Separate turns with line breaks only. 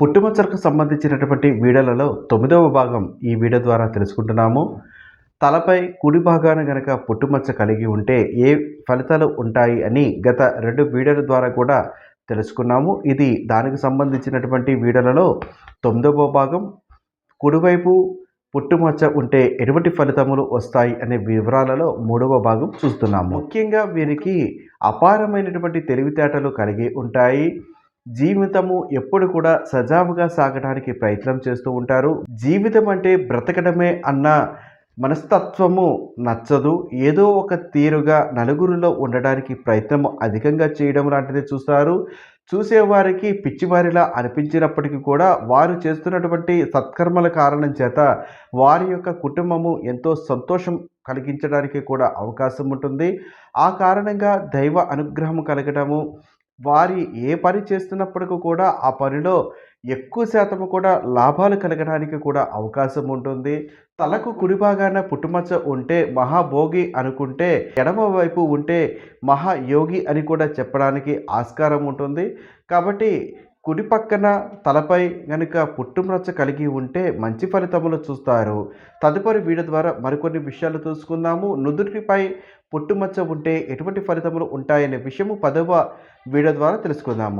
పుట్టుమచ్చలకు సంబంధించినటువంటి వీడియోలలో తొమ్మిదవ భాగం ఈ వీడియో ద్వారా తెలుసుకుంటున్నాము. తలపై కుడి భాగాన గనక పుట్టుమచ్చ కలిగి ఉంటే ఏ ఫలితాలు ఉంటాయి అని గత రెండు వీడియోల ద్వారా కూడా తెలుసుకున్నాము. ఇది దానికి సంబంధించినటువంటి వీడియోలలో తొమ్మిదవ భాగం. కుడివైపు పుట్టుమచ్చ ఉంటే ఎటువంటి ఫలితములు వస్తాయి అనే వివరాలలో మూడవ భాగం చూస్తున్నాము. ముఖ్యంగా వీరికి అపారమైనటువంటి తెలివితేటలు కలిగి ఉంటాయి. జీవితము ఎప్పుడు కూడా సజావుగా సాగడానికి ప్రయత్నం చేస్తూ ఉంటారు. జీవితం అంటే బ్రతకడమే అన్న మనస్తత్వము నచ్చదు. ఏదో ఒక తీరుగా నలుగురిలో ఉండడానికి ప్రయత్నం అధికంగా చేయడం లాంటిది చూస్తారు. చూసేవారికి పిచ్చివారిలా అనిపించినప్పటికీ కూడా వారు చేస్తున్నటువంటి సత్కర్మల కారణం చేత వారి యొక్క కుటుంబము ఎంతో సంతోషం కలిగించడానికి కూడా అవకాశం ఉంటుంది. ఆ కారణంగా దైవ అనుగ్రహం కలగడము వారి ఏ పని చేస్తున్నప్పటికీ కూడా ఆ పనిలో ఎక్కువ శాతం కూడా లాభాలు కలగడానికి కూడా అవకాశం ఉంటుంది. తలకు కుడి భాగాన పుట్టుమచ్చ ఉంటే మహాభోగి అనుకుంటే ఎడమ వైపు ఉంటే మహాయోగి అని కూడా చెప్పడానికి ఆస్కారం ఉంటుంది. కాబట్టి కుడి పక్కన తలపై కనుక పుట్టుమచ్చ కలిగి ఉంటే మంచి ఫలితములు చూస్తారు. తదుపరి వీడియో ద్వారా మరికొన్ని విషయాలు తెలుసుకుందాము. నుదుటిపై పుట్టుమచ్చ ఉంటే ఎటువంటి ఫలితములు ఉంటాయనే విషయము పదవ వీడియో ద్వారా తెలుసుకుందాము.